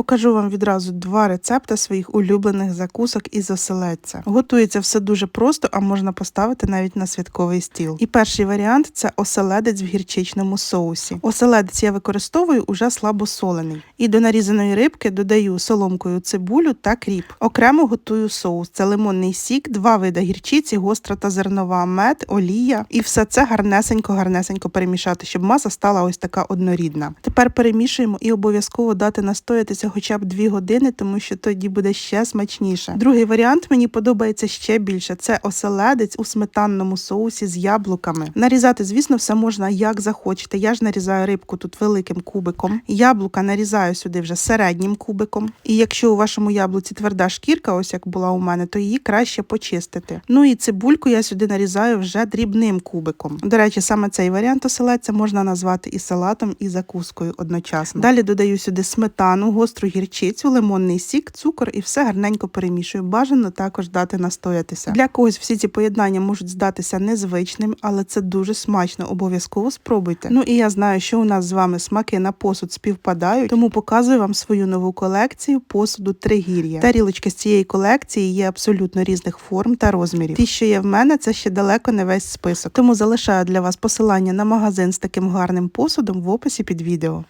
Покажу вам відразу два рецепти своїх улюблених закусок із оселедця. Готується все дуже просто, а можна поставити навіть на святковий стіл. І перший варіант це оселедець в гірчичному соусі. Оселедець я використовую уже слабосолений. І до нарізаної рибки додаю соломкою цибулю та кріп. Окремо готую соус. Це лимонний сік, два вида гірчиці, гостра та зернова, мед, олія. І все це гарнесенько-гарнесенько перемішати, щоб маса стала ось така однорідна. Тепер перемішуємо і обов'язково дати настоятися хоча б 2 години, тому що тоді буде ще смачніше. Другий варіант мені подобається ще більше. Це оселедець у сметанному соусі з яблуками. Нарізати, звісно, все можна як захочете. Я ж нарізаю рибку тут великим кубиком. Яблука нарізаю сюди вже середнім кубиком. І якщо у вашому яблуці тверда шкірка, ось як була у мене, то її краще почистити. Ну і цибульку я сюди нарізаю вже дрібним кубиком. До речі, саме цей варіант оселедця можна назвати і салатом, і закускою одночасно. Далі додаю сюди сметану, гостру гірчицю, лимонний сік, цукор і все гарненько перемішую. Бажано також дати настоятися. Для когось всі ці поєднання можуть здатися незвичним, але це дуже смачно. Обов'язково спробуйте. Ну і я знаю, що у нас з вами смаки на посуд співпадають, тому показую вам свою нову колекцію посуду Тригір'я. Тарілочки з цієї колекції є абсолютно різних форм та розмірів. Ті, що є в мене, це ще далеко не весь список. Тому залишаю для вас посилання на магазин з таким гарним посудом в описі під відео.